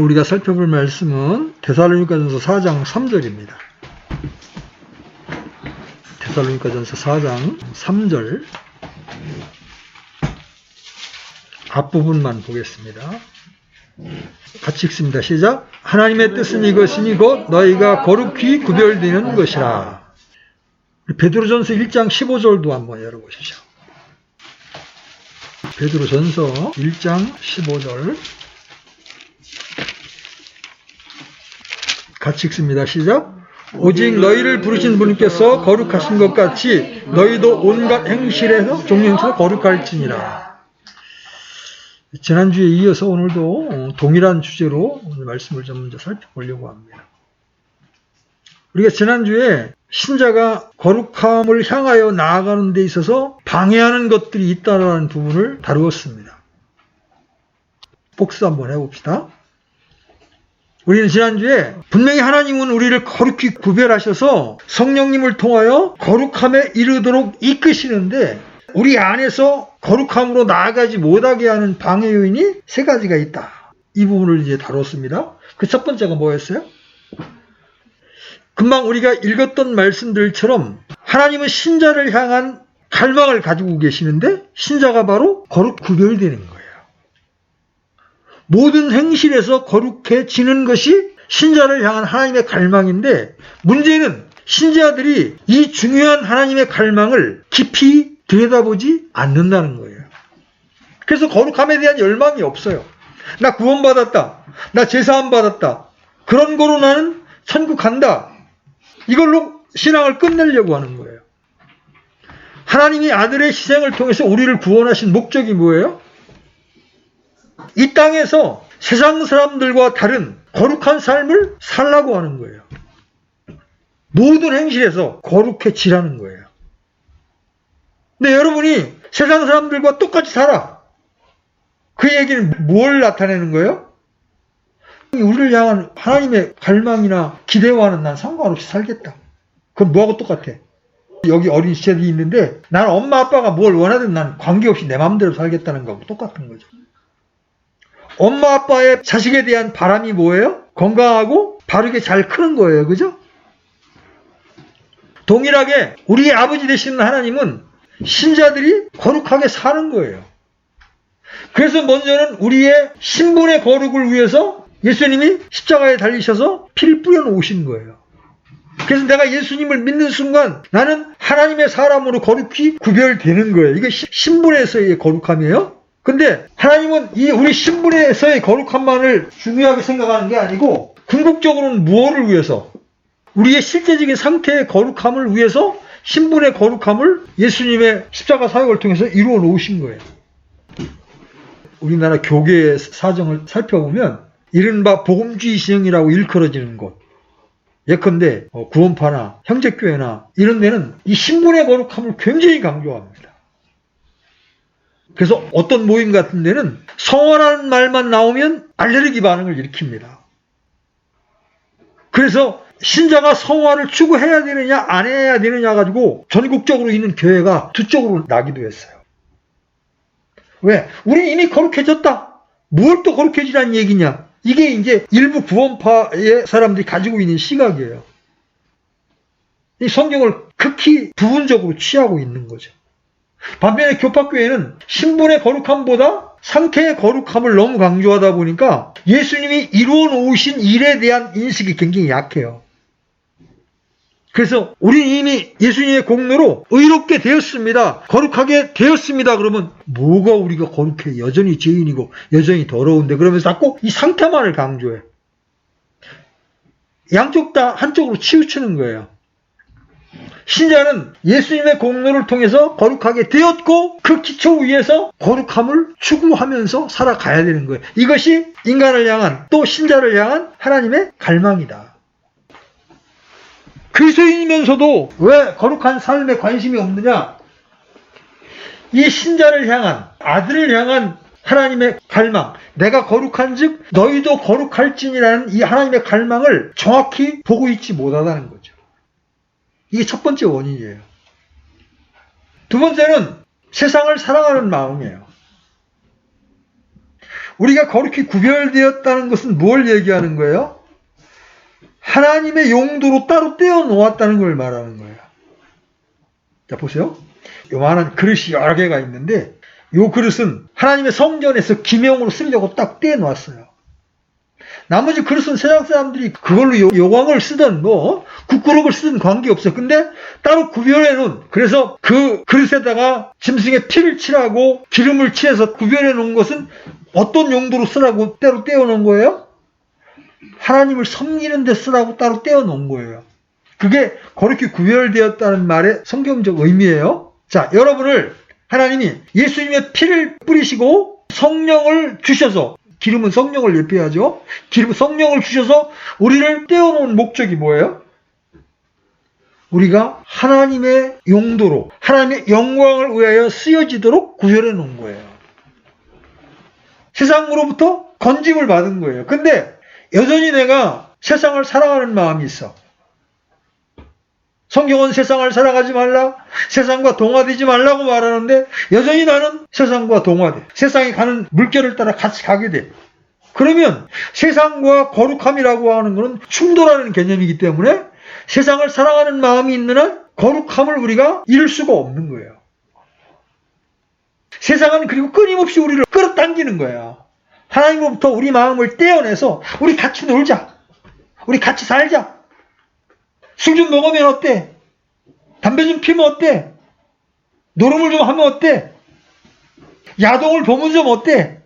우리가 살펴볼 말씀은 데살로니가전서 4장 3절입니다. 데살로니가전서 4장 3절 앞부분만 보겠습니다. 같이 읽습니다. 시작. 하나님의 뜻은 이것이니 곧 너희가 거룩히 구별되는 것이라. 베드로전서 1장 15절도 한번 열어보시죠. 베드로전서 1장 15절 같이 읽습니다. 시작. 오직 너희를 부르신 분께서 거룩하신 것 같이 너희도 온갖 행실에서 종영에서 거룩할지니라. 지난주에 이어서 오늘도 동일한 주제로 오늘 말씀을 좀 먼저 살펴보려고 합니다. 우리가 지난주에 신자가 거룩함을 향하여 나아가는 데 있어서 방해하는 것들이 있다는 부분을 다루었습니다. 복수 한번 해봅시다. 우리는 지난주에 분명히 하나님은 우리를 거룩히 구별하셔서 성령님을 통하여 거룩함에 이르도록 이끄시는데 우리 안에서 거룩함으로 나아가지 못하게 하는 방해 요인이 세 가지가 있다. 이 부분을 이제 다뤘습니다. 그 첫 번째가 뭐였어요? 금방 우리가 읽었던 말씀들처럼 하나님은 신자를 향한 갈망을 가지고 계시는데 신자가 바로 거룩 구별되는 거예요. 모든 행실에서 거룩해지는 것이 신자를 향한 하나님의 갈망인데 문제는 신자들이 이 중요한 하나님의 갈망을 깊이 들여다보지 않는다는 거예요. 그래서 거룩함에 대한 열망이 없어요. 나 구원받았다. 나 제사함 받았다. 그런 거로 나는 천국 간다. 이걸로 신앙을 끝내려고 하는 거예요. 하나님이 아들의 희생을 통해서 우리를 구원하신 목적이 뭐예요? 이 땅에서 세상 사람들과 다른 거룩한 삶을 살라고 하는 거예요. 모든 행실에서 거룩해지라는 거예요. 근데 여러분이 세상 사람들과 똑같이 살아. 그 얘기는 뭘 나타내는 거예요? 우리를 향한 하나님의 갈망이나 기대와는 난 상관없이 살겠다. 그럼 뭐하고 똑같아? 여기 어린 시절이 있는데 나는 엄마 아빠가 뭘 원하든 난 관계없이 내 마음대로 살겠다는 거하고 똑같은 거죠. 엄마 아빠의 자식에 대한 바람이 뭐예요? 건강하고 바르게 잘 크는 거예요. 그죠? 동일하게 우리 아버지 되시는 하나님은 신자들이 거룩하게 사는 거예요. 그래서 먼저는 우리의 신분의 거룩을 위해서 예수님이 십자가에 달리셔서 피를 뿌려 놓으신 거예요. 그래서 내가 예수님을 믿는 순간 나는 하나님의 사람으로 거룩히 구별되는 거예요. 이게 신분에서의 거룩함이에요. 근데 하나님은 이 우리 신분에서의 거룩함만을 중요하게 생각하는 게 아니고 궁극적으로는 무엇을 위해서 우리의 실제적인 상태의 거룩함을 위해서 신분의 거룩함을 예수님의 십자가 사역을 통해서 이루어 놓으신 거예요. 우리나라 교계의 사정을 살펴보면 이른바 복음주의 신형이라고 일컬어지는 곳 예컨대 어, 구원파나 형제교회나 이런 데는 이 신분의 거룩함을 굉장히 강조합니다. 그래서 어떤 모임 같은 데는 성화라는 말만 나오면 알레르기 반응을 일으킵니다. 그래서 신자가 성화를 추구해야 되느냐 안 해야 되느냐 가지고 전국적으로 있는 교회가 두 쪽으로 나기도 했어요. 왜? 우리 이미 거룩해졌다. 뭘 또 거룩해지라는 얘기냐? 이게 이제 일부 구원파의 사람들이 가지고 있는 시각이에요. 이 성경을 극히 부분적으로 취하고 있는 거죠. 반면에 교파교회는 신분의 거룩함보다 상태의 거룩함을 너무 강조하다 보니까 예수님이 이루어 놓으신 일에 대한 인식이 굉장히 약해요. 그래서 우리 이미 예수님의 공로로 의롭게 되었습니다. 거룩하게 되었습니다. 그러면 뭐가 우리가 거룩해? 여전히 죄인이고 여전히 더러운데 그러면서 자꾸 이 상태만을 강조해. 양쪽 다 한쪽으로 치우치는 거예요. 신자는 예수님의 공로를 통해서 거룩하게 되었고 그 기초 위에서 거룩함을 추구하면서 살아가야 되는 거예요. 이것이 인간을 향한 또 신자를 향한 하나님의 갈망이다. 그리스도인이면서도 왜 거룩한 삶에 관심이 없느냐? 이 신자를 향한 아들을 향한 하나님의 갈망, 내가 거룩한 즉 너희도 거룩할지니라는 이 하나님의 갈망을 정확히 보고 있지 못하다는 거죠. 이게 첫 번째 원인이에요. 두 번째는 세상을 사랑하는 마음이에요. 우리가 거룩히 구별되었다는 것은 뭘 얘기하는 거예요? 하나님의 용도로 따로 떼어 놓았다는 걸 말하는 거예요. 자, 보세요. 요만한 그릇이 여러 개가 있는데, 요 그릇은 하나님의 성전에서 기명으로 쓰려고 딱 떼어 놨어요. 나머지 그릇은 세상 사람들이 그걸로 요광을 쓰든 뭐 국그릇을 쓰든 관계없어. 근데 따로 구별해 놓은 그래서 그 그릇에다가 짐승의 피를 칠하고 기름을 칠해서 구별해 놓은 것은 어떤 용도로 쓰라고 따로 떼어 놓은 거예요? 하나님을 섬기는 데 쓰라고 따로 떼어 놓은 거예요. 그게 그렇게 구별되었다는 말의 성경적 의미예요. 자, 여러분을 하나님이 예수님의 피를 뿌리시고 성령을 주셔서 기름은 성령을 예표하죠. 기름 성령을 주셔서 우리를 떼어놓은 목적이 뭐예요? 우리가 하나님의 용도로 하나님의 영광을 위하여 쓰여지도록 구별해 놓은 거예요. 세상으로부터 건짐을 받은 거예요. 근데 여전히 내가 세상을 사랑하는 마음이 있어. 성경은 세상을 살아가지 말라, 세상과 동화되지 말라고 말하는데 여전히 나는 세상과 동화돼. 세상이 가는 물결을 따라 같이 가게 돼. 그러면 세상과 거룩함이라고 하는 것은 충돌하는 개념이기 때문에 세상을 사랑하는 마음이 있는 한 거룩함을 우리가 잃을 수가 없는 거예요. 세상은 그리고 끊임없이 우리를 끌어당기는 거야. 하나님으로부터 우리 마음을 떼어내서 우리 같이 놀자. 우리 같이 살자. 술 좀 먹으면 어때? 담배 좀 피면 어때? 노름을 좀 하면 어때? 야동을 보면 좀 어때?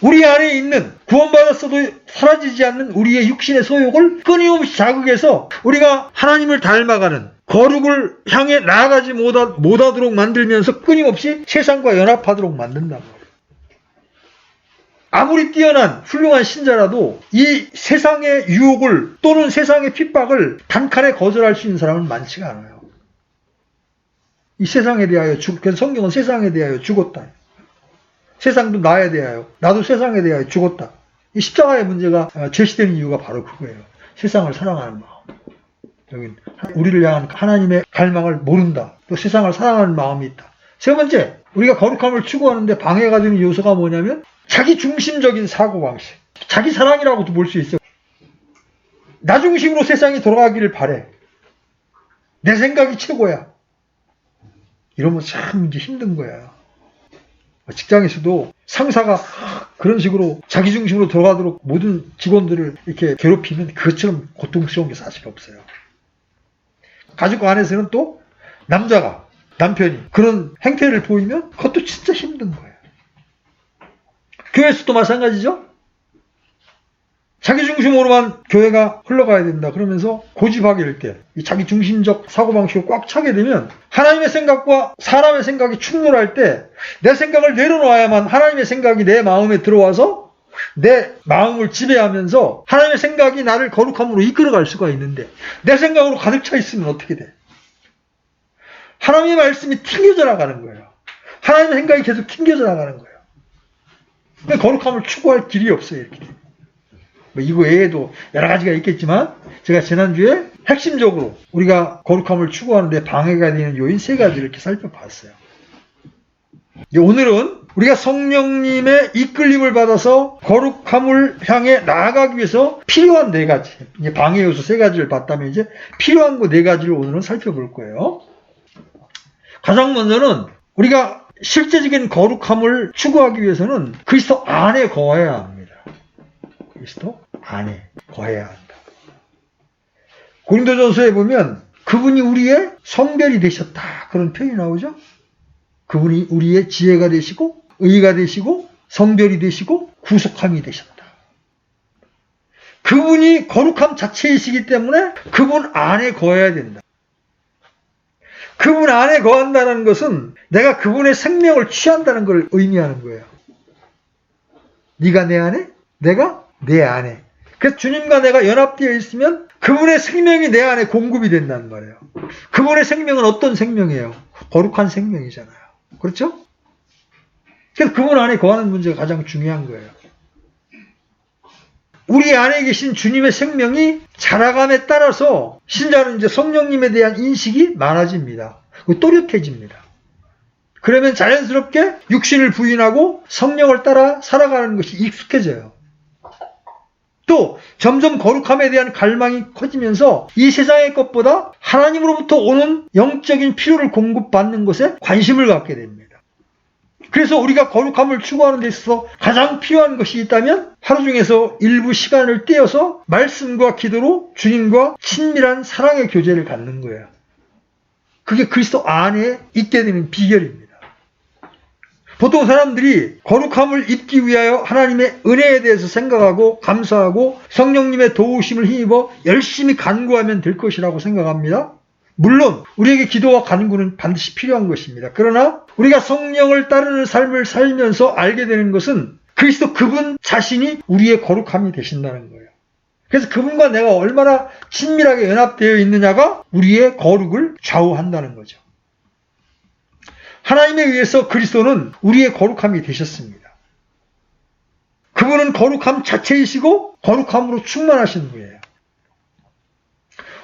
우리 안에 있는 구원받았어도 사라지지 않는 우리의 육신의 소욕을 끊임없이 자극해서 우리가 하나님을 닮아가는 거룩을 향해 나아가지 못하, 못하도록 만들면서 끊임없이 세상과 연합하도록 만든다. 아무리 뛰어난 훌륭한 신자라도 이 세상의 유혹을 또는 세상의 핍박을 단칼에 거절할 수 있는 사람은 많지가 않아요. 이 세상에 대하여 죽, 그 성경은 세상에 대하여 죽었다. 세상도 나에 대하여, 나도 세상에 대하여 죽었다. 이 십자가의 문제가 어, 제시되는 이유가 바로 그거예요. 세상을 사랑하는 마음. 여기 우리를 향한 하나님의 갈망을 모른다. 또 세상을 사랑하는 마음이 있다. 세 번째, 우리가 거룩함을 추구하는데 방해가 되는 요소가 뭐냐면 자기 중심적인 사고방식. 자기 사랑이라고도 볼 수 있어요. 나 중심으로 세상이 돌아가기를 바래. 내 생각이 최고야. 이러면 참 이제 힘든 거야. 직장에서도 상사가 그런 식으로 자기 중심으로 돌아가도록 모든 직원들을 이렇게 괴롭히면 그것처럼 고통스러운 게 사실 없어요. 가족 안에서는 또 남자가 남편이 그런 행태를 보이면 그것도 진짜 힘든 거예요. 교회에서도 마찬가지죠. 자기 중심으로만 교회가 흘러가야 된다. 그러면서 고집하게 될 때, 이 자기 중심적 사고방식을 꽉 차게 되면 하나님의 생각과 사람의 생각이 충돌할 때 내 생각을 내려놓아야만 하나님의 생각이 내 마음에 들어와서 내 마음을 지배하면서 하나님의 생각이 나를 거룩함으로 이끌어갈 수가 있는데 내 생각으로 가득 차 있으면 어떻게 돼? 하나님의 말씀이 튕겨져 나가는 거예요. 하나님의 생각이 계속 튕겨져 나가는 거예요. 거룩함을 추구할 길이 없어요. 이렇게. 뭐 이거 외에도 여러 가지가 있겠지만 제가 지난주에 핵심적으로 우리가 거룩함을 추구하는데 방해가 되는 요인 세 가지를 이렇게 살펴봤어요. 오늘은 우리가 성령님의 이끌림을 받아서 거룩함을 향해 나아가기 위해서 필요한 네 가지, 방해 요소 세 가지를 봤다면 이제 필요한 거 네 가지를 오늘은 살펴볼 거예요. 가장 먼저는 우리가 실제적인 거룩함을 추구하기 위해서는 그리스도 안에 거해야 합니다. 그리스도 안에 거해야 한다. 고린도전서에 보면 그분이 우리의 성별이 되셨다. 그런 표현이 나오죠. 그분이 우리의 지혜가 되시고 의가 되시고 성별이 되시고 구속함이 되셨다. 그분이 거룩함 자체이시기 때문에 그분 안에 거해야 된다. 그분 안에 거한다는 것은 내가 그분의 생명을 취한다는 걸 의미하는 거예요. 네가 내 안에, 내가 내 안에. 그래서 주님과 내가 연합되어 있으면 그분의 생명이 내 안에 공급이 된다는 말이에요. 그분의 생명은 어떤 생명이에요? 거룩한 생명이잖아요. 그렇죠? 그래서 그분 안에 거하는 문제가 가장 중요한 거예요. 우리 안에 계신 주님의 생명이 자라감에 따라서 신자는 이제 성령님에 대한 인식이 많아집니다. 또렷해집니다. 그러면 자연스럽게 육신을 부인하고 성령을 따라 살아가는 것이 익숙해져요. 또 점점 거룩함에 대한 갈망이 커지면서 이 세상의 것보다 하나님으로부터 오는 영적인 필요를 공급받는 것에 관심을 갖게 됩니다. 그래서 우리가 거룩함을 추구하는 데 있어서 가장 필요한 것이 있다면 하루 중에서 일부 시간을 떼어서 말씀과 기도로 주님과 친밀한 사랑의 교제를 갖는 거예요. 그게 그리스도 안에 있게 되는 비결입니다. 보통 사람들이 거룩함을 입기 위하여 하나님의 은혜에 대해서 생각하고 감사하고 성령님의 도우심을 힘입어 열심히 간구하면 될 것이라고 생각합니다. 물론 우리에게 기도와 간구는 반드시 필요한 것입니다. 그러나 우리가 성령을 따르는 삶을 살면서 알게 되는 것은 그리스도 그분 자신이 우리의 거룩함이 되신다는 거예요. 그래서 그분과 내가 얼마나 친밀하게 연합되어 있느냐가 우리의 거룩을 좌우한다는 거죠. 하나님에 의해서 그리스도는 우리의 거룩함이 되셨습니다. 그분은 거룩함 자체이시고 거룩함으로 충만하신 분이에요.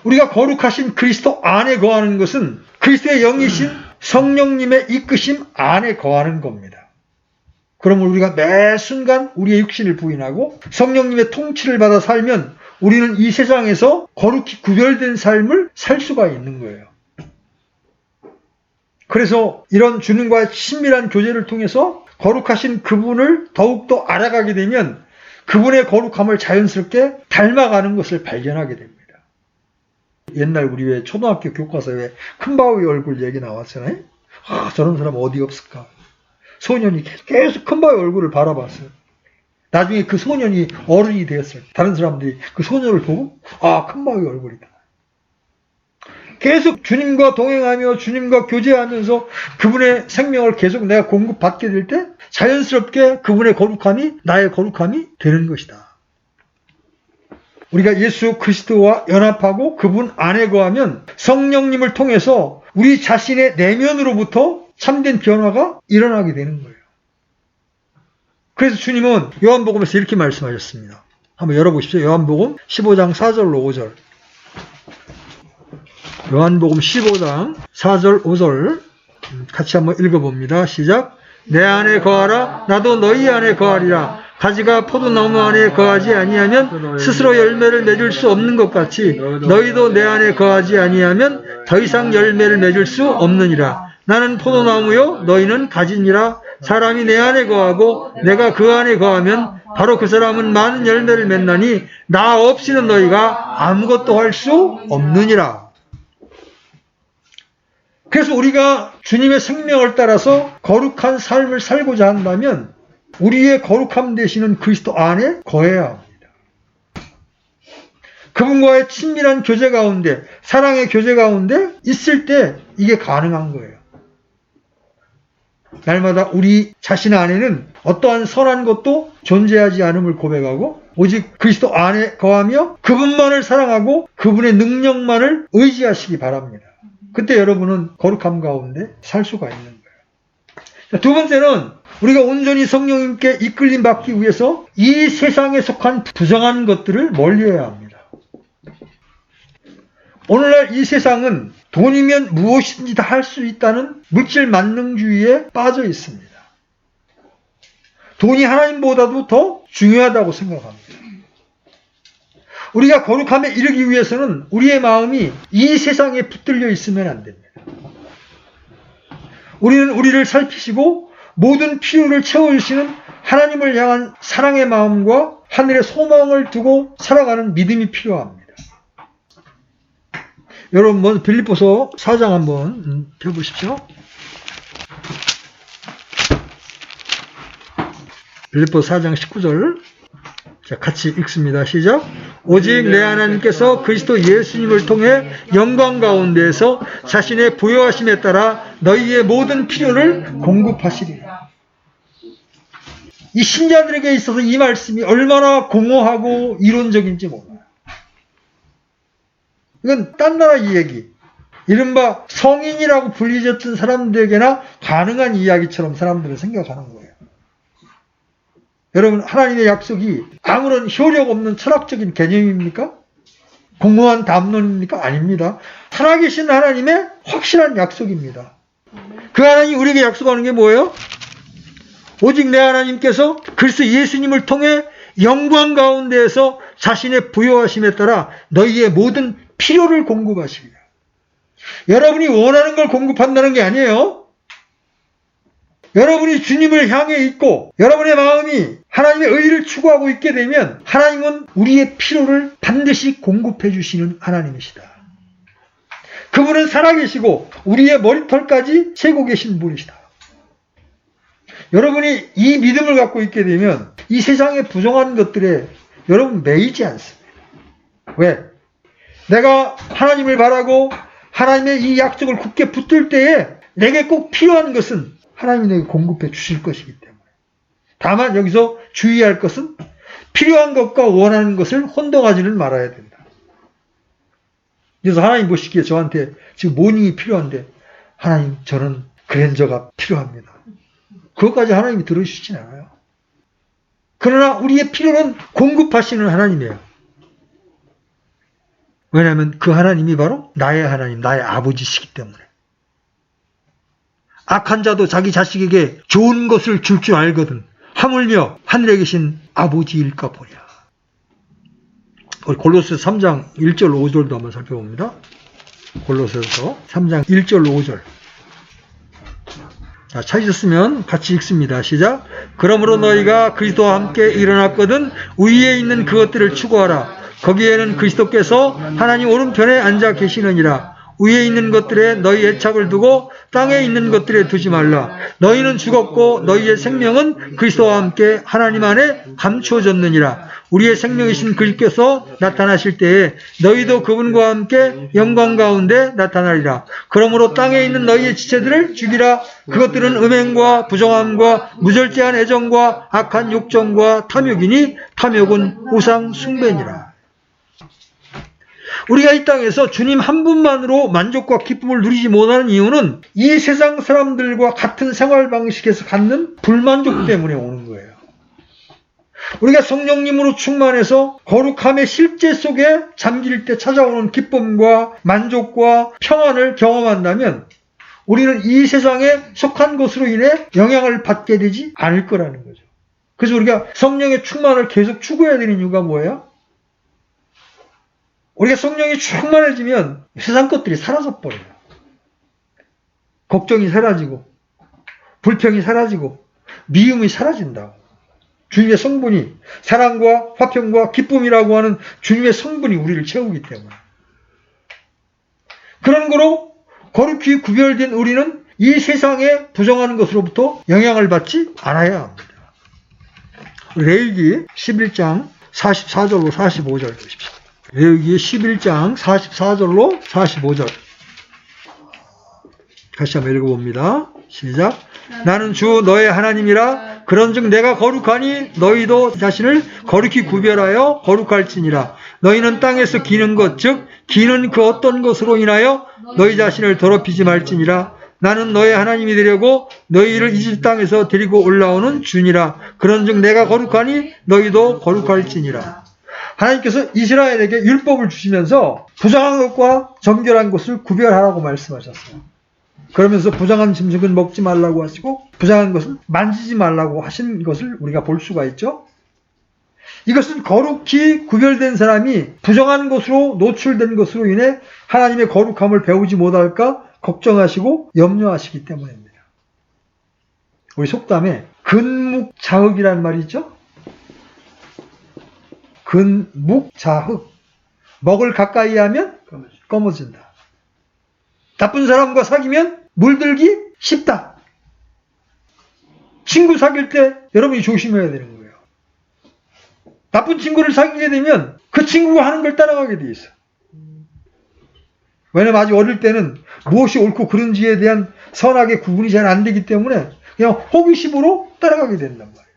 우리가 거룩하신 그리스도 안에 거하는 것은 그리스도의 영이신 성령님의 이끄심 안에 거하는 겁니다. 그러면 우리가 매 순간 우리의 육신을 부인하고 성령님의 통치를 받아 살면 우리는 이 세상에서 거룩히 구별된 삶을 살 수가 있는 거예요. 그래서 이런 주님과의 친밀한 교제를 통해서 거룩하신 그분을 더욱더 알아가게 되면 그분의 거룩함을 자연스럽게 닮아가는 것을 발견하게 됩니다. 옛날 우리 왜 초등학교 교과서에 큰바위 얼굴 얘기 나왔잖아요. 아, 저런 사람 어디 없을까? 소년이 계속 큰바위 얼굴을 바라봤어요. 나중에 그 소년이 어른이 되었을 때 다른 사람들이 그 소년을 보고 아, 큰바위 얼굴이다. 계속 주님과 동행하며 주님과 교제하면서 그분의 생명을 계속 내가 공급받게 될 때 자연스럽게 그분의 거룩함이 나의 거룩함이 되는 것이다. 우리가 예수 그리스도와 연합하고 그분 안에 거하면 성령님을 통해서 우리 자신의 내면으로부터 참된 변화가 일어나게 되는 거예요. 그래서 주님은 요한복음에서 이렇게 말씀하셨습니다. 한번 열어보십시오. 요한복음 15장 4절로 5절. 요한복음 15장 4절 5절 같이 한번 읽어봅니다. 시작. 내 안에 거하라 나도 너희 안에 거하리라. 가지가 포도나무 안에 거하지 아니하면 스스로 열매를 맺을 수 없는 것 같이 너희도 내 안에 거하지 아니하면 더 이상 열매를 맺을 수 없느니라. 나는 포도나무요 너희는 가지니라. 사람이 내 안에 거하고 내가 그 안에 거하면 바로 그 사람은 많은 열매를 맺나니 나 없이는 너희가 아무것도 할 수 없느니라. 그래서 우리가 주님의 생명을 따라서 거룩한 삶을 살고자 한다면 우리의 거룩함 되시는 그리스도 안에 거해야 합니다. 그분과의 친밀한 교제 가운데, 사랑의 교제 가운데 있을 때 이게 가능한 거예요. 날마다 우리 자신 안에는 어떠한 선한 것도 존재하지 않음을 고백하고 오직 그리스도 안에 거하며 그분만을 사랑하고 그분의 능력만을 의지하시기 바랍니다. 그때 여러분은 거룩함 가운데 살 수가 있는 거예요. 두 번째는 우리가 온전히 성령님께 이끌림 받기 위해서 이 세상에 속한 부정한 것들을 멀리해야 합니다. 오늘날 이 세상은 돈이면 무엇이든지 다 할 수 있다는 물질 만능주의에 빠져 있습니다. 돈이 하나님보다도 더 중요하다고 생각합니다. 우리가 거룩함에 이르기 위해서는 우리의 마음이 이 세상에 붙들려 있으면 안 됩니다. 우리는 우리를 살피시고 모든 필요를 채워주시는 하나님을 향한 사랑의 마음과 하늘의 소망을 두고 살아가는 믿음이 필요합니다. 여러분 먼저 빌립보서 4장 한번 펴보십시오. 빌립보 4장 19절 자 같이 읽습니다. 시작 오직 내 하나님께서 그리스도 예수님을 통해 영광 가운데에서 자신의 부여하심에 따라 너희의 모든 필요를 공급하시리라. 이 신자들에게 있어서 이 말씀이 얼마나 공허하고 이론적인지 몰라요. 이건 딴 나라 이야기. 이른바 성인이라고 불리졌던 사람들에게나 가능한 이야기처럼 사람들은 생각하는 거예요. 여러분, 하나님의 약속이 아무런 효력 없는 철학적인 개념입니까? 공허한 담론입니까? 아닙니다. 살아계신 하나님의 확실한 약속입니다. 그 하나님 우리에게 약속하는 게 뭐예요? 오직 내 하나님께서 그리스도 예수님을 통해 영광 가운데에서 자신의 부여하심에 따라 너희의 모든 필요를 공급하시리라. 여러분이 원하는 걸 공급한다는 게 아니에요. 여러분이 주님을 향해 있고 여러분의 마음이 하나님의 의를 추구하고 있게 되면 하나님은 우리의 필요를 반드시 공급해 주시는 하나님이시다. 그분은 살아계시고 우리의 머리털까지 세고 계신 분이시다. 여러분이 이 믿음을 갖고 있게 되면 이 세상의 부정한 것들에 여러분 매이지 않습니다. 왜? 내가 하나님을 바라고 하나님의 이 약속을 굳게 붙들 때에 내게 꼭 필요한 것은 하나님이 내게 공급해 주실 것이기 때문에. 다만 여기서 주의할 것은 필요한 것과 원하는 것을 혼동하지는 말아야 된다. 그래서 하나님 보시기에 저한테 지금 모닝이 필요한데 하나님 저는 그랜저가 필요합니다. 그것까지 하나님이 들어주시진 않아요. 그러나 우리의 필요는 공급하시는 하나님이에요. 왜냐하면 그 하나님이 바로 나의 하나님, 나의 아버지시기 때문에. 악한 자도 자기 자식에게 좋은 것을 줄 줄 알거든. 하물며 하늘에 계신 아버지일까 보냐. 골로스 3장 1절 5절도 한번 살펴봅니다. 골로스에서 3장 1절 5절. 자, 찾으셨으면 같이 읽습니다. 시작. 그러므로 너희가 그리스도와 함께 일어났거든 위에 있는 그것들을 추구하라. 거기에는 그리스도께서 하나님 오른편에 앉아 계시느니라. 위에 있는 것들에 너희 애착을 두고 땅에 있는 것들에 두지 말라. 너희는 죽었고 너희의 생명은 그리스도와 함께 하나님 안에 감추어졌느니라. 우리의 생명이신 그리스도께서 나타나실 때에 너희도 그분과 함께 영광 가운데 나타나리라. 그러므로 땅에 있는 너희의 지체들을 죽이라. 그것들은 음행과 부정함과 무절제한 애정과 악한 욕정과 탐욕이니 탐욕은 우상 숭배니라. 우리가 이 땅에서 주님 한 분만으로 만족과 기쁨을 누리지 못하는 이유는 이 세상 사람들과 같은 생활 방식에서 갖는 불만족 때문에 오는 거예요. 우리가 성령님으로 충만해서 거룩함의 실제 속에 잠길 때 찾아오는 기쁨과 만족과 평안을 경험한다면 우리는 이 세상에 속한 것으로 인해 영향을 받게 되지 않을 거라는 거죠. 그래서 우리가 성령의 충만을 계속 추구해야 되는 이유가 뭐예요? 우리가 성령이 충만해지면 세상 것들이 사라져 버려요. 걱정이 사라지고 불평이 사라지고 미움이 사라진다고. 주님의 성분이 사랑과 화평과 기쁨이라고 하는 주님의 성분이 우리를 채우기 때문에. 그런 거로 거룩히 구별된 우리는 이 세상에 부정하는 것으로부터 영향을 받지 않아야 합니다. 레이기 11장 44절로 45절 보십시오. 레위기 11장 44절로 45절. 다시 한번 읽어봅니다. 시작. 나는 주 너의 하나님이라 그런즉 내가 거룩하니 너희도 자신을 거룩히 구별하여 거룩할지니라. 너희는 땅에서 기는 것 즉 기는 그 어떤 것으로 인하여 너희 자신을 더럽히지 말지니라. 나는 너의 하나님이 되려고 너희를 이집 땅에서 데리고 올라오는 주니라. 그런즉 내가 거룩하니 너희도 거룩할지니라 하나님께서 이스라엘에게 율법을 주시면서 부정한 것과 정결한 것을 구별하라고 말씀하셨어요. 그러면서 부정한 짐승은 먹지 말라고 하시고 부정한 것은 만지지 말라고 하신 것을 우리가 볼 수가 있죠. 이것은 거룩히 구별된 사람이 부정한 것으로 노출된 것으로 인해 하나님의 거룩함을 배우지 못할까 걱정하시고 염려하시기 때문입니다. 우리 속담에 근묵자흑이라는 말이 있죠. 근 묵 자 흑. 먹을 가까이 하면 검어진다. 나쁜 사람과 사귀면 물들기 쉽다. 친구 사귈 때 여러분이 조심해야 되는 거예요. 나쁜 친구를 사귀게 되면 그 친구가 하는 걸 따라가게 돼 있어. 왜냐면 아직 어릴 때는 무엇이 옳고 그른지에 대한 선악의 구분이 잘 안 되기 때문에 그냥 호기심으로 따라가게 된단 말이에요.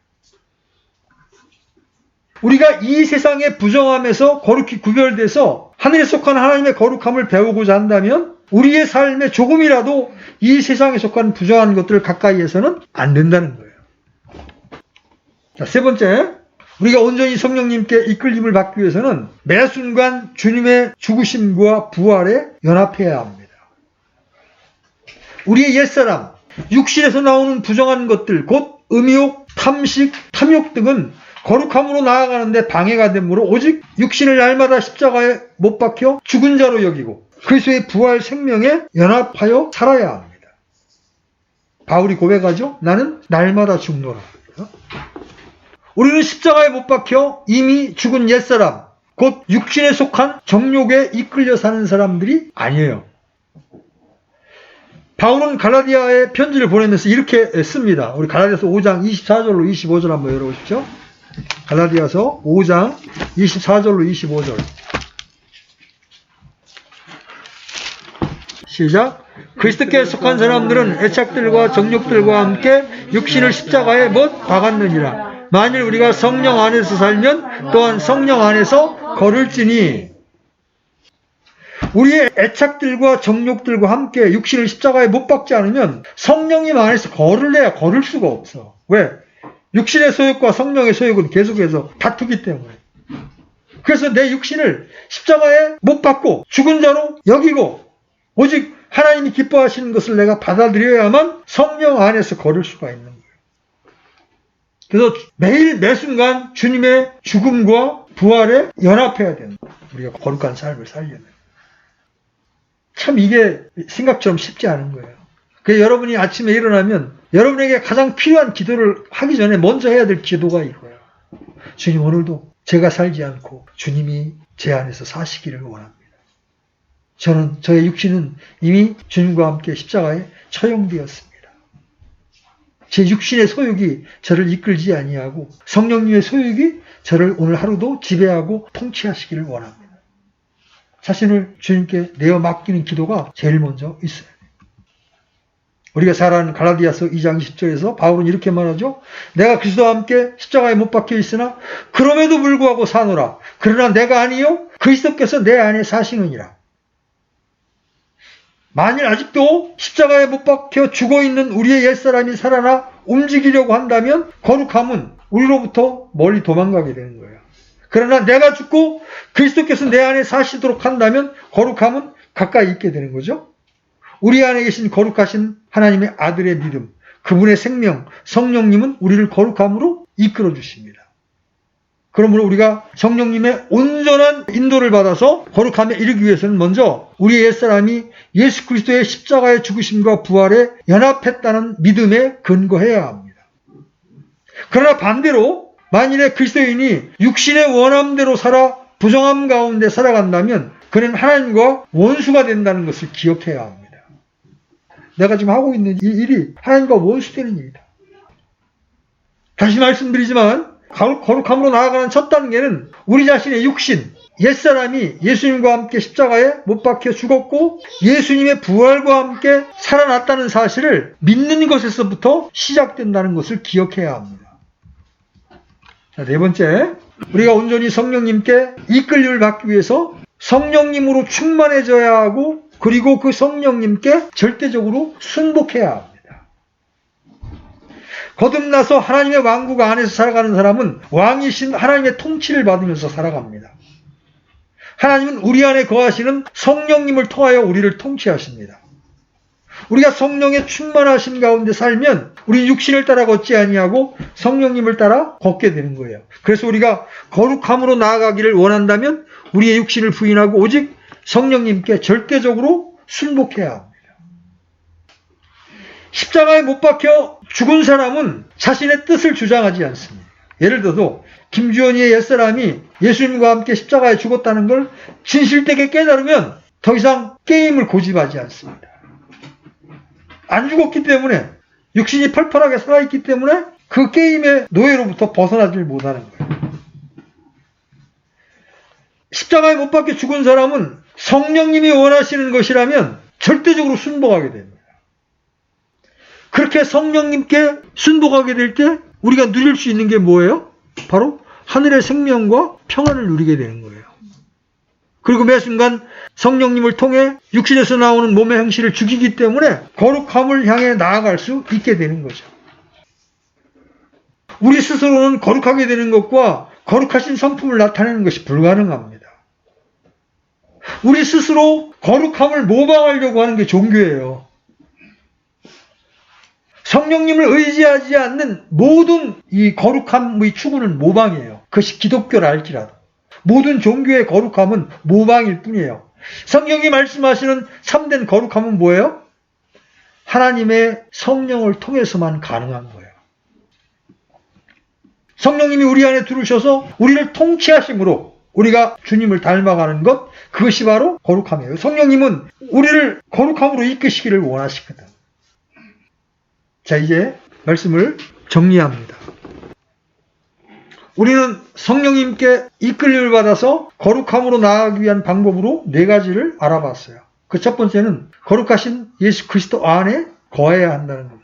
우리가 이 세상의 부정함에서 거룩히 구별돼서 하늘에 속한 하나님의 거룩함을 배우고자 한다면 우리의 삶에 조금이라도 이 세상에 속한 부정한 것들을 가까이해서는 안 된다는 거예요. 자, 세 번째, 우리가 온전히 성령님께 이끌림을 받기 위해서는 매 순간 주님의 죽으심과 부활에 연합해야 합니다. 우리의 옛사람, 육신에서 나오는 부정한 것들, 곧 음욕, 탐식, 탐욕 등은 거룩함으로 나아가는데 방해가 되므로 오직 육신을 날마다 십자가에 못 박혀 죽은 자로 여기고 그리스도의 부활 생명에 연합하여 살아야 합니다. 바울이 고백하죠. 나는 날마다 죽노라. 우리는 십자가에 못 박혀 이미 죽은 옛사람, 곧 육신에 속한 정욕에 이끌려 사는 사람들이 아니에요. 바울은 갈라디아에 편지를 보내면서 이렇게 씁니다. 우리 갈라디아서 5장 24절로 25절 한번 열어보십시오. 갈라디아서 5장 24절로 25절. 시작. 그리스도께 속한 사람들은 애착들과 정욕들과 함께 육신을 십자가에 못 박았느니라. 만일 우리가 성령 안에서 살면 또한 성령 안에서 걸을지니 우리의 애착들과 정욕들과 함께 육신을 십자가에 못 박지 않으면 성령님 안에서 걸을래야 걸을 수가 없어. 왜? 육신의 소욕과 성령의 소욕은 계속해서 다투기 때문에. 그래서 내 육신을 십자가에 못 박고 죽은 자로 여기고 오직 하나님이 기뻐하시는 것을 내가 받아들여야만 성령 안에서 걸을 수가 있는 거예요. 그래서 매일 매 순간 주님의 죽음과 부활에 연합해야 되는. 우리가 거룩한 삶을 살려면. 참 이게 생각처럼 쉽지 않은 거예요. 그 여러분이 아침에 일어나면 여러분에게 가장 필요한 기도를 하기 전에 먼저 해야 될 기도가 이거예요. 주님 오늘도 제가 살지 않고 주님이 제 안에서 사시기를 원합니다. 저는 저의 육신은 이미 주님과 함께 십자가에 처형되었습니다. 제 육신의 소욕이 저를 이끌지 아니하고 성령님의 소욕이 저를 오늘 하루도 지배하고 통치하시기를 원합니다. 자신을 주님께 내어 맡기는 기도가 제일 먼저 있어요. 우리가 잘 아는 갈라디아서 2장 10절에서 바울은 이렇게 말하죠. 내가 그리스도와 함께 십자가에 못 박혀 있으나 그럼에도 불구하고 사노라. 그러나 내가 아니요 그리스도께서 내 안에 사시느니라. 만일 아직도 십자가에 못 박혀 죽어 있는 우리의 옛사람이 살아나 움직이려고 한다면 거룩함은 우리로부터 멀리 도망가게 되는 거예요. 그러나 내가 죽고 그리스도께서 내 안에 사시도록 한다면 거룩함은 가까이 있게 되는 거죠. 우리 안에 계신 거룩하신 하나님의 아들의 믿음, 그분의 생명, 성령님은 우리를 거룩함으로 이끌어 주십니다. 그러므로 우리가 성령님의 온전한 인도를 받아서 거룩함에 이르기 위해서는 먼저 우리의 옛사람이 예수 그리스도의 십자가의 죽으심과 부활에 연합했다는 믿음에 근거해야 합니다. 그러나 반대로 만일에 그리스도인이 육신의 원함대로 살아 부정함 가운데 살아간다면 그는 하나님과 원수가 된다는 것을 기억해야 합니다. 내가 지금 하고 있는 이 일이 하나님과 원수되는 일이다. 다시 말씀드리지만 거룩함으로 나아가는 첫 단계는 우리 자신의 육신, 옛사람이 예수님과 함께 십자가에 못 박혀 죽었고 예수님의 부활과 함께 살아났다는 사실을 믿는 것에서부터 시작된다는 것을 기억해야 합니다. 자, 네 번째, 우리가 온전히 성령님께 이끌림을 받기 위해서 성령님으로 충만해져야 하고 그리고 그 성령님께 절대적으로 순복해야 합니다. 거듭나서 하나님의 왕국 안에서 살아가는 사람은 왕이신 하나님의 통치를 받으면서 살아갑니다. 하나님은 우리 안에 거하시는 성령님을 통하여 우리를 통치하십니다. 우리가 성령의 충만하신 가운데 살면 우리 육신을 따라 걷지 아니하고 성령님을 따라 걷게 되는 거예요. 그래서 우리가 거룩함으로 나아가기를 원한다면 우리의 육신을 부인하고 오직 성령님께 절대적으로 순복해야 합니다. 십자가에 못 박혀 죽은 사람은 자신의 뜻을 주장하지 않습니다. 예를 들어서 김주현이의 옛사람이 예수님과 함께 십자가에 죽었다는 걸 진실되게 깨달으면 더 이상 게임을 고집하지 않습니다. 안 죽었기 때문에 육신이 펄펄하게 살아있기 때문에 그 게임의 노예로부터 벗어나질 못하는 거예요. 십자가에 못 박혀 죽은 사람은 성령님이 원하시는 것이라면 절대적으로 순복하게 됩니다. 그렇게 성령님께 순복하게 될 때 우리가 누릴 수 있는 게 뭐예요? 바로 하늘의 생명과 평안을 누리게 되는 거예요. 그리고 매 순간 성령님을 통해 육신에서 나오는 몸의 행실을 죽이기 때문에 거룩함을 향해 나아갈 수 있게 되는 거죠. 우리 스스로는 거룩하게 되는 것과 거룩하신 성품을 나타내는 것이 불가능합니다. 우리 스스로 거룩함을 모방하려고 하는 게 종교예요. 성령님을 의지하지 않는 모든 이 거룩함의 추구는 모방이에요. 그것이 기독교라 할지라도. 모든 종교의 거룩함은 모방일 뿐이에요. 성경이 말씀하시는 참된 거룩함은 뭐예요? 하나님의 성령을 통해서만 가능한 거예요. 성령님이 우리 안에 들으셔서 우리를 통치하심으로 우리가 주님을 닮아가는 것, 그것이 바로 거룩함이에요. 성령님은 우리를 거룩함으로 이끄시기를 원하시거든. 자, 이제 말씀을 정리합니다. 우리는 성령님께 이끌림을 받아서 거룩함으로 나아가기 위한 방법으로 네 가지를 알아봤어요. 그 첫 번째는 거룩하신 예수 그리스도 안에 거해야 한다는 겁니다.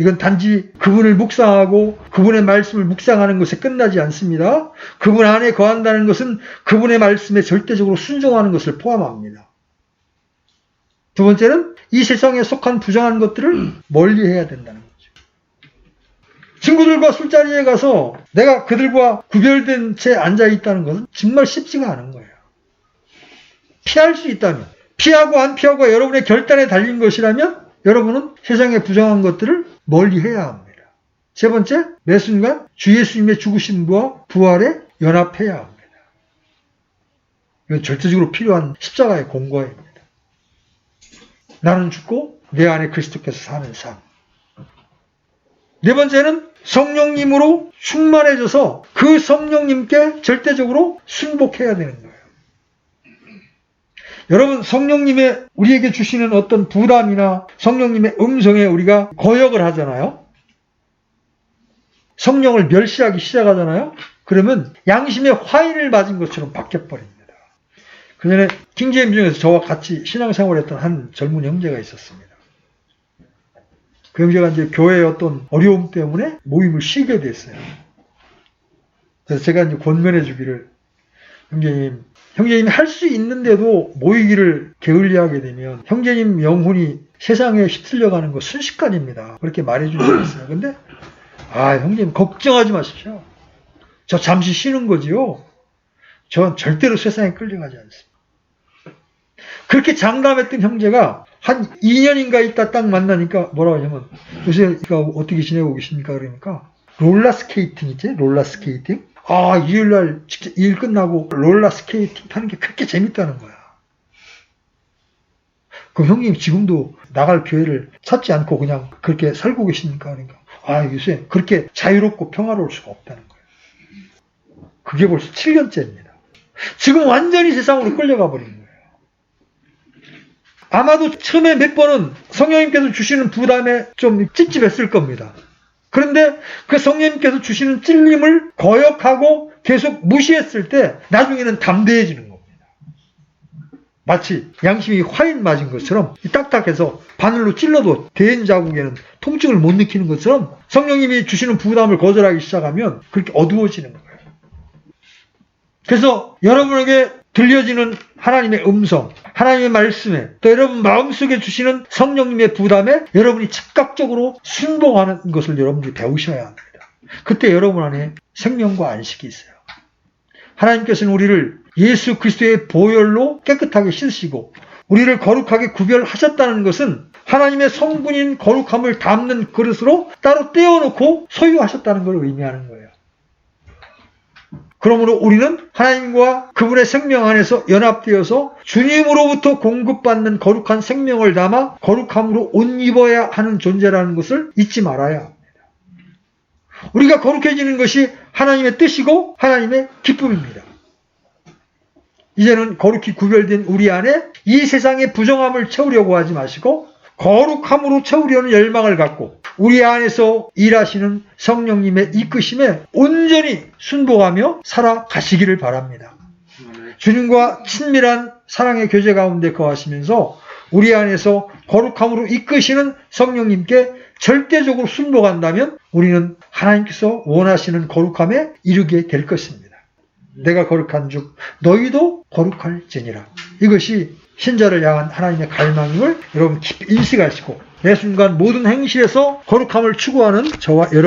이건 단지 그분을 묵상하고 그분의 말씀을 묵상하는 것에 끝나지 않습니다. 그분 안에 거한다는 것은 그분의 말씀에 절대적으로 순종하는 것을 포함합니다. 두 번째는 이 세상에 속한 부정한 것들을 멀리 해야 된다는 거죠. 친구들과 술자리에 가서 내가 그들과 구별된 채 앉아 있다는 것은 정말 쉽지가 않은 거예요. 피할 수 있다면, 피하고 안 피하고 여러분의 결단에 달린 것이라면 여러분은 세상의 부정한 것들을 멀리 해야 합니다. 세 번째, 매 순간 주 예수님의 죽으심과 부활에 연합해야 합니다. 이건 절대적으로 필요한 십자가의 공과입니다. 나는 죽고 내 안에 그리스도께서 사는 삶. 네 번째는 성령님으로 충만해져서 그 성령님께 절대적으로 순복해야 되는 거예요. 여러분 성령님의 우리에게 주시는 어떤 부담이나 성령님의 음성에 우리가 거역을 하잖아요. 성령을 멸시하기 시작하잖아요. 그러면 양심의 화인을 맞은 것처럼 바뀌어버립니다. 그 전에 킹제임 중에서 저와 같이 신앙생활했던 한 젊은 형제가 있었습니다. 그 형제가 이제 교회의 어떤 어려움 때문에 모임을 쉬게 됐어요. 그래서 제가 이제 권면해 주기를 형제님, 형제님이 할 수 있는데도 모이기를 게을리하게 되면 형제님 영혼이 세상에 휩쓸려가는 거 순식간입니다. 그렇게 말해준 적이 있어요. 근데 아 형제님 걱정하지 마십시오. 저 잠시 쉬는 거지요. 전 절대로 세상에 끌려가지 않습니다. 그렇게 장담했던 형제가 한 2년인가 있다 딱 만나니까 뭐라고 하냐면 요새 어떻게 지내고 계십니까? 그러니까 롤라 스케이팅 있지? 롤라 스케이팅? 아, 일요일날 일 끝나고 롤라 스케이팅 타는 게 그렇게 재밌다는 거야. 그 형님 지금도 나갈 기회를 찾지 않고 그냥 그렇게 살고 계십니까? 그러니까 아, 요새 그렇게 자유롭고 평화로울 수가 없다는 거예요. 그게 벌써 7년째입니다. 지금 완전히 세상으로 끌려가 버린 거예요. 아마도 처음에 몇 번은 성령님께서 주시는 부담에 좀 찝찝했을 겁니다. 그런데 그 성령님께서 주시는 찔림을 거역하고 계속 무시했을 때 나중에는 담대해지는 겁니다. 마치 양심이 화인 맞은 것처럼 딱딱해서 바늘로 찔러도 대인 자국에는 통증을 못 느끼는 것처럼 성령님이 주시는 부담을 거절하기 시작하면 그렇게 어두워지는 거예요. 그래서 여러분에게 들려지는 하나님의 음성, 하나님의 말씀에 또 여러분 마음속에 주시는 성령님의 부담에 여러분이 즉각적으로 순복하는 것을 여러분들이 배우셔야 합니다. 그때 여러분 안에 생명과 안식이 있어요. 하나님께서는 우리를 예수 그리스도의 보혈로 깨끗하게 씻으시고 우리를 거룩하게 구별하셨다는 것은 하나님의 성분인 거룩함을 담는 그릇으로 따로 떼어놓고 소유하셨다는 걸 의미하는 거예요. 그러므로 우리는 하나님과 그분의 생명 안에서 연합되어서 주님으로부터 공급받는 거룩한 생명을 담아 거룩함으로 옷 입어야 하는 존재라는 것을 잊지 말아야 합니다. 우리가 거룩해지는 것이 하나님의 뜻이고 하나님의 기쁨입니다. 이제는 거룩히 구별된 우리 안에 이 세상의 부정함을 채우려고 하지 마시고 거룩함으로 채우려는 열망을 갖고 우리 안에서 일하시는 성령님의 이끄심에 온전히 순복하며 살아가시기를 바랍니다. 주님과 친밀한 사랑의 교제 가운데 거하시면서 우리 안에서 거룩함으로 이끄시는 성령님께 절대적으로 순복한다면 우리는 하나님께서 원하시는 거룩함에 이르게 될 것입니다. 내가 거룩한 즉 너희도 거룩할지니라. 이것이 신자를 향한 하나님의 갈망임을 여러분 깊이 인식하시고 매 순간 모든 행실에서 거룩함을 추구하는 저와 여러분